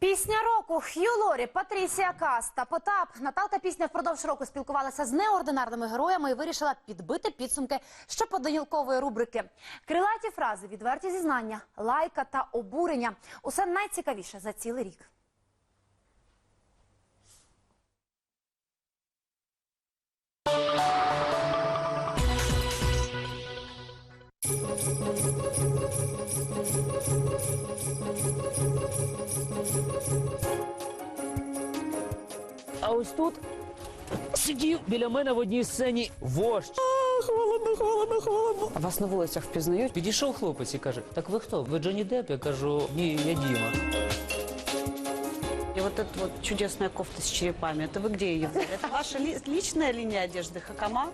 Пісня року Х'ю Лорі, Патрісія Кас та Потап. Наталка пісня впродовж року спілкувалася з неординарними героями і вирішила підбити підсумки щоподонілкової рубрики. Крилаті фрази, відверті зізнання, лайка та обурення. Усе найцікавіше за цілий рік. А ось тут сидів біля мене в одній сцені вождь. Холодно, холодно, холодно. А вас на вулицях впізнають? Підійшов хлопець і каже: Так ви хто? Ви Джонні Деп? Я кажу, ні, я Діма. И вот эта вот чудесная кофта с черепами, это вы где ее взяли? Это ваша ли- личная линия одежды Хакама?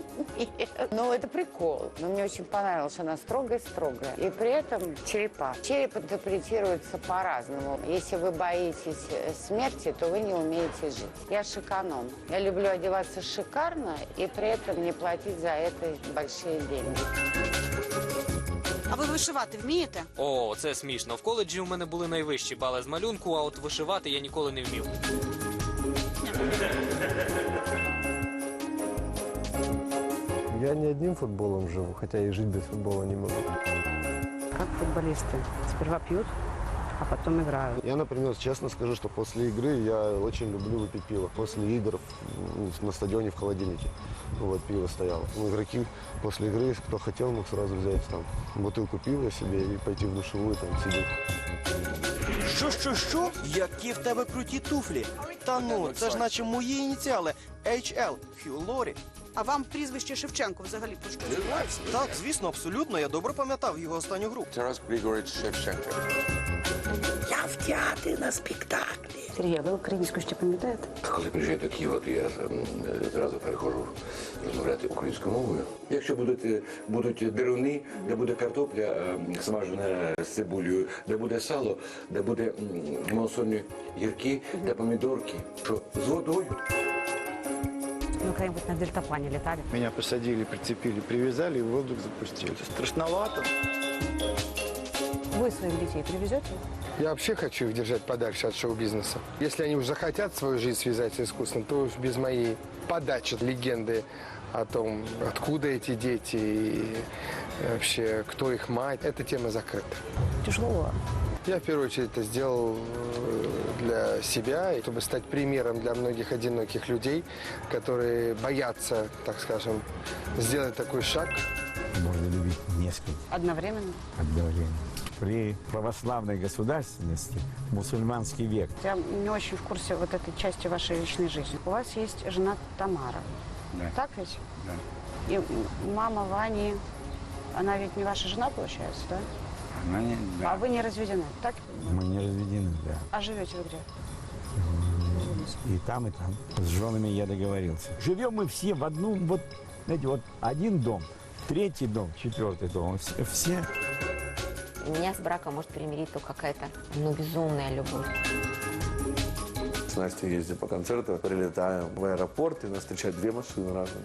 Ну, это прикол. Но мне очень понравилось, она строгая-строгая. И при этом черепа. Череп интерпретируется по-разному. Если вы боитесь э, смерти, то вы не умеете жить. Я шиканом. Я люблю одеваться шикарно и при этом не платить за это большие деньги. А ви вишивати вмієте? О, це смішно. В коледжі у мене були найвищі бали з малюнку, а от вишивати я ніколи не вмів. Я не одним футболом живу, хотя и жить без футбола не могу. Как футболисты. Сперва пьют, а потом играют. Я, например, честно скажу, что после игры я очень люблю выпить пиво. После игр м, на стадионе в холодильнике вот пиво стояло. Ну, игроки после игры, кто хотел, мог сразу взять там бутылку пива себе и пойти в душевую там сидеть. Що, що, що? Які в тебе круті туфлі? Та ну, це ж наче мої ініціали. HL, Hugh Лорі. А вам прізвище Шевченко взагалі пошкодило? Так, звісно, абсолютно. Я добре пам'ятав його останню гру. Тарас Григорович Шевченко. Сергей, а вы украинскую ще пам'ятаєте? Коли приїжджаю до Києва, то я м, зразу переходжу розмовляти українською мовою. Якщо будуть, е, будуть деруни, де буде картопля е, смажена з цибулею, де буде сало, де буде малосольні гірки, де помідорки, що з водою. Когда-нибудь на дельтаплане летали? Меня посадили, прицепили, привязали и в воздух запустили. Страшновато. Вы своих детей привезете? Я вообще хочу их держать подальше от шоу-бизнеса. Если они уже захотят свою жизнь связать с искусством, то уж без моей подачи легенды о том, откуда эти дети и вообще кто их мать, эта тема закрыта. Тяжело. Я в первую очередь это сделал э, для себя, чтобы стать примером для многих одиноких людей, которые боятся, так скажем, сделать такой шаг. Можно любить несколько Одновременно? одновременно. При православной государственности мусульманский век Я не очень в курсе вот этой части вашей личной жизни. У вас есть жена Тамара. Да. Так ведь? Да. И мама Вани, она ведь не ваша жена, получается, да? Она не, А вы не разведены, так? Мы не разведены, да. А живете вы где? И там, и там. С женами я договорился. Живем мы все в одном, вот, знаете, вот один дом, третий дом, четвертый дом. Все, все Меня с браком может примирить только какая-то, ну, безумная любовь. С Настей ездим по концерту, прилетаем в аэропорт, и нас встречают две машины разные.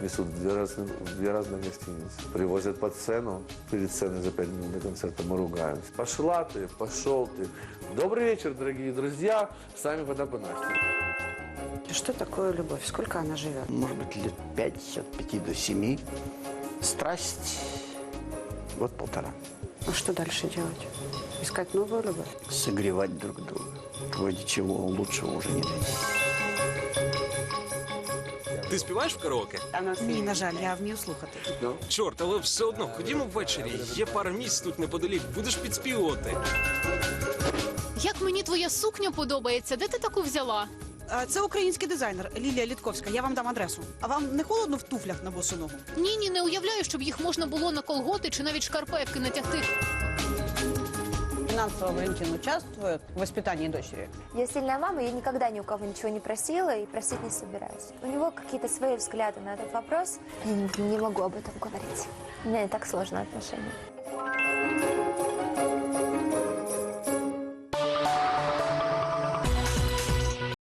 Несут в две разные, в две разные гостиницы. Привозят под сцену. Перед сценой за пять минут до концерта мы ругаемся. Пошла ты, пошел ты. Добрый вечер, дорогие друзья. С вами и Настя. Что такое любовь? Сколько она живет? Может быть, лет пять, от пяти до семи. Страсть вот полтора. А что дальше делать? Искать новую любовь? Согревать друг друга. Вроде чего лучшего уже не найти. Ти співаєш в караоке? Ні, на жаль, я вмію слухати. Чорт, але все одно ходімо ввечері. Є пара місць тут неподалік. Будеш підспівувати. Як мені твоя сукня подобається? Де ти таку взяла? А, Це український дизайнер Лілія Літковська. Я вам дам адресу. А вам не холодно в туфлях на босу ногу? Ні, ні, не уявляю, щоб їх можна було на колготи чи навіть шкарпетки натягти Финансово Валентин участвует в воспитании дочери. Я сильная мама, я никогда ни у кого ничего не просила и просить не собираюсь. У него какие-то свои взгляды на этот вопрос. Я не, не могу об этом говорить. У меня и так сложные отношения.